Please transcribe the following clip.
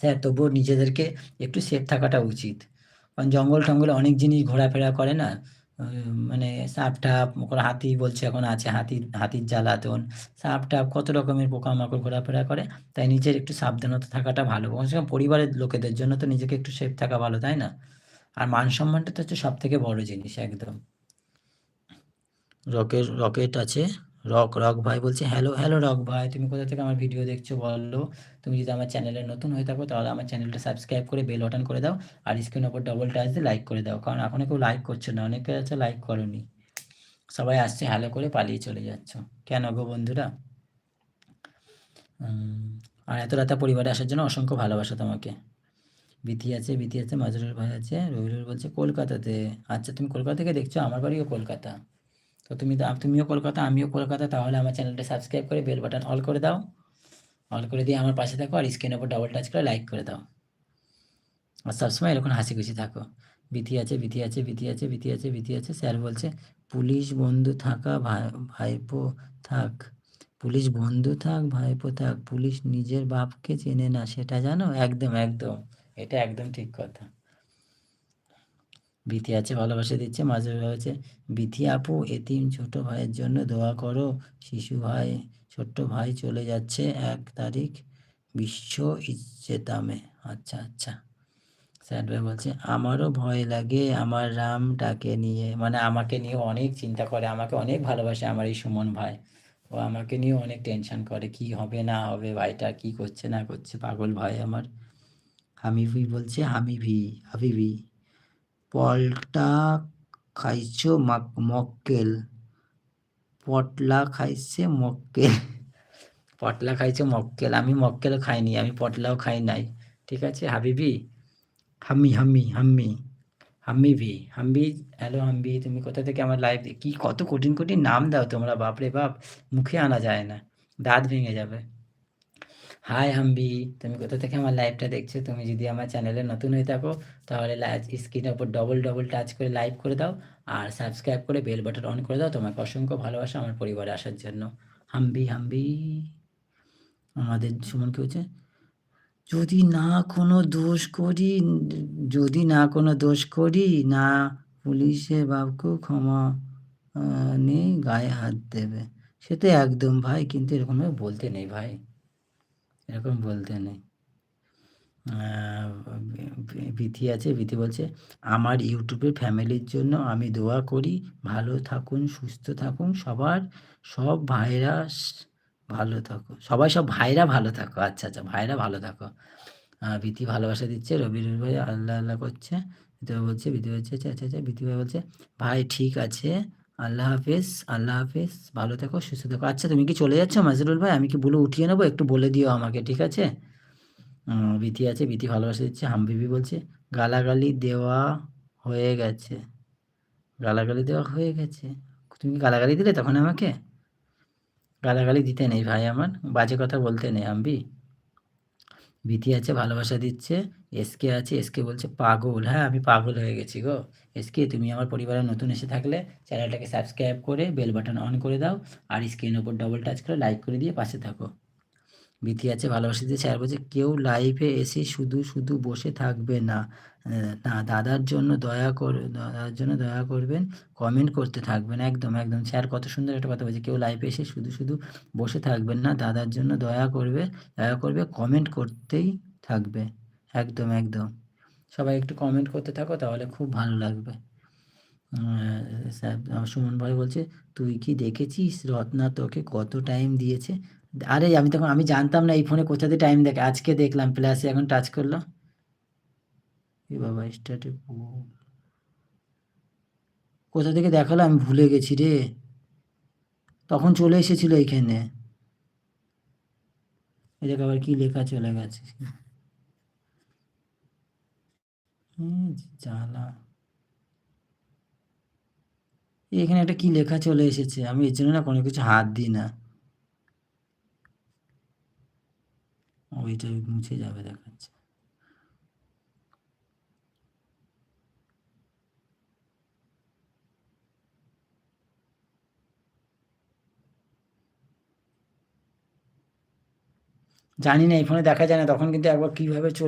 Sir তবুও নিজেদেরকে একটু সেফ থাকাটা উচিত। কারণ জঙ্গল টঙ্গলে অনেক জিনিস ঘোরাফেরা করে না। মানে সাপ টাপ হাতি বলছে এখন আছে হাতির হাতির জ্বালাতন। সাপ টাপ কত রকমের পোকামাকড় ঘোরাফেরা করে, তাই নিজের একটু সাবধানতা থাকাটা ভালো। পরিবারের লোকেদের জন্য তো নিজেকে একটু সেফ থাকা ভালো, তাই না? আর মান সম্মানটা তো হচ্ছে সব থেকে বড় জিনিস, একদম। রকেট রকেট আছে। রক রক ভাই বলছে, হ্যালো হ্যালো রক ভাই, তুমি কোথা থেকে আমার ভিডিও দেখছ বলল তুমি যদি আমার চ্যানেলে নতুন হয়ে থাকো তাহলে আমার চ্যানেলটা সাবস্ক্রাইব করে বেল বাটন করে দাও আর স্ক্রিন ওপর ডবল টাচ দিয়ে লাইক করে দাও। কারণ এখনও কেউ লাইক করছ না, অনেকে আছে লাইক করনি। সবাই আসছে হ্যালো করে পালিয়ে চলে যাচ্ছ। কেন গো বন্ধুরা? আর এত রাতে পরিবারে আসার জন্য অসংখ্য ভালোবাসা তোমাকে। বিথি আছে বিথি আছে মাজরুল ভাই আছে, রবিরুল বলছে, কলকাতাতে? আচ্ছা তুমি কলকাতা থেকে দেখছ, আমার বাড়িও কলকাতা। তো তুমি তুমিও কলকাতা, আমিও কলকাতা, তাহলে আমার চ্যানেলটা সাবস্ক্রাইব করে বেল বাটন অল করে দাও। অল করে দিয়ে আমার পাশে থাকো আর স্ক্রিনের ওপর ডাবল টাচ করে লাইক করে দাও। আর সবসময় এরকম হাসি খুশি থাকো। বিথি আছে বিথি আছে বিথি আছে বিথি আছে বিথি আছে। স্যার বলছে, পুলিশ বন্ধু থাকা ভাই, ভাইপো থাক। পুলিশ বন্ধু থাক, ভাইপো থাক। পুলিশ নিজের বাপকে চেনে না, সেটা জানো? একদম একদম। এটা একদম ঠিক কথা। বিথি আছে, ভালোবাসা দিচ্ছে। মাঝে হয়েছে বিথি আপু, এতিম ছোট ভাইয়ের জন্য দোয়া করো। শিশু ভাই, ছোট্ট ভাই চলে যাচ্ছে এক তারিখ বিশ্ব ইজ্জেতামে। আচ্ছা আচ্ছা। স্যার ভাই বলছে, আমারও ভয় লাগে, আমার রামটাকে নিয়ে। মানে আমাকে নিয়ে অনেক চিন্তা করে, আমাকে অনেক ভালোবাসে আমার এই সুমন ভাই। ও আমাকে নিয়ে অনেক টেনশন করে, কি হবে, না হবে, ভাইটা কি করছে, না করছে, পাগল ভাই আমার। হামিভি বলছে, হামিভি, হাবিবি। পলটা খাইছো মক্কেল? পটলা খাইছে মক্কেল? পটলা খাইছে মক্কেল। আমি মক্কেল খাইনি, আমি পটলাও খাই নাই। ঠিক আছে, হাবিবি? হাম্মি হাম্মি হাম্মি। হাম্মি ভি হাম্বি হ্যালো হাম্বি তুমি কোথা থেকে আমার লাইভ কি কত কঠিন কঠিন নাম দাও তোমরা, বাপরে বাপ। মুখে আনা যায় না, দাঁত ভেঙে যাবে। হাই হাম্বি তুমি কোথা থেকে আমার লাইভটা দেখছ? তুমি যদি আমার চ্যানেলে নতুন হয়ে থাকো, তাহলে স্ক্রিনের ওপর ডবল ডবল টাচ করে লাইভ করে দাও আর সাবস্ক্রাইব করে বেল বাটন অন করে দাও তোমাকে অসংখ্য ভালোবাসা আমার পরিবারে আসার জন্য। হাম্বি হাম্বি আমাদের সুমন কি হচ্ছে যদি না কোনো দোষ করি, যদি না কোনো দোষ করি, না পুলিশে বাবুকেও ক্ষমা নেই, গায়ে হাত দেবে। সে তো একদম ভাই, কিন্তু এরকমভাবে বলতে নেই ভাই। এরকম বলতে নেই। বিথি আছে বিথি বলছে, আমার ইউটিউবের ফ্যামিলির জন্য আমি দোয়া করি, ভালো থাকুন, সুস্থ থাকুন, সবার সব ভাইরা ভালো থাকো সবাই সব ভাইরা ভালো থাকো আচ্ছা আচ্ছা ভাইরা ভালো থাকো। বিথি ভালোবাসা দিচ্ছে রবি ভাই আল্লাহ আল্লাহ করছে তো বলছে বিধি বলছে আচ্ছা আচ্ছা আচ্ছা বিধি ভাই বলছে, ভাই, ঠিক আছে আল্লাহ হাফেজ আল্লাহ হাফেজ। ভালো থেকো, সুস্থ থেকো। আচ্ছা তুমি কি চলে যাচ্ছ, মাজরুল ভাই? আমি কি বলে উঠিয়ে নেব? একটু বলে দিও আমাকে, ঠিক আছে? বিথি আছে বিথি ভালোবাসা দিচ্ছে হামবিবি বলছে, গালাগালি দেওয়া হয়ে গেছে। গালাগালি দেওয়া হয়ে গেছে? তুমি কি গালাগালি দিলে তখন আমাকে? গালাগালি দিতে নেই ভাই আমার, বাজে কথা বলতে নেই আম্বি বিথি আছে, ভালোবাসা দিচ্ছে। এসকে আছে এসকে বলছে, পাগল। হ্যাঁ আমি পাগল হয়ে গেছি গো। এসকে তুমি আমার পরিবারে নতুন এসে থাকলে চ্যানেলটাকে সাবস্ক্রাইব করে বেল বাটন অন করে দাও। আর স্ক্রিনের ওপর ডবল টাচ করে লাইক করে দিয়ে পাশে থাকো। বিথি আছে, ভালোবাসা দিয়ে স্যার বলছে, কেউ লাইভে এসে শুধু শুধু বসে থাকবে না। না, দাদার জন্য দয়া করে, দাদার জন্য দয়া করবেন কমেন্ট করতে থাকবেন। একদম একদম। স্যার, কত সুন্দর একটা কথা বলছে, কেউ লাইভে এসে শুধু শুধু বসে থাকবেন না, দাদার জন্য দয়া করবে দয়া করবে কমেন্ট করতেই থাকবে। একদম একদম। সবাই একটু কমেন্ট করতে থাকো, তাহলে খুব ভালো লাগবে। সুমন ভাই বলছে, তুই কি দেখেছিস? রত্না তোকে কত টাইম দিয়েছে? আরে আমি তখন, আমি জানতাম না এই ফোনে কোথাতে টাইম দেখে, আজকে দেখলাম প্লাসে এখন টাচ করল। এ বাবা স্টার্টে কোথা থেকে দেখাল আমি ভুলে গেছি রে। তখন চলে এসেছিল এইখানে। এদিকে আবার কি লেখা চলে গেছে। জ্বালা। এখানে একটা কি লেখা চলে এসেছে, আমি এর জন্য না কোনো কিছু হাত দিই না। ওইটা মুছে যাবে দেখাচ্ছে। জানি না, এই ফোনে দেখা যায় না, তখন কিন্তু একবার কীভাবে কীভাবে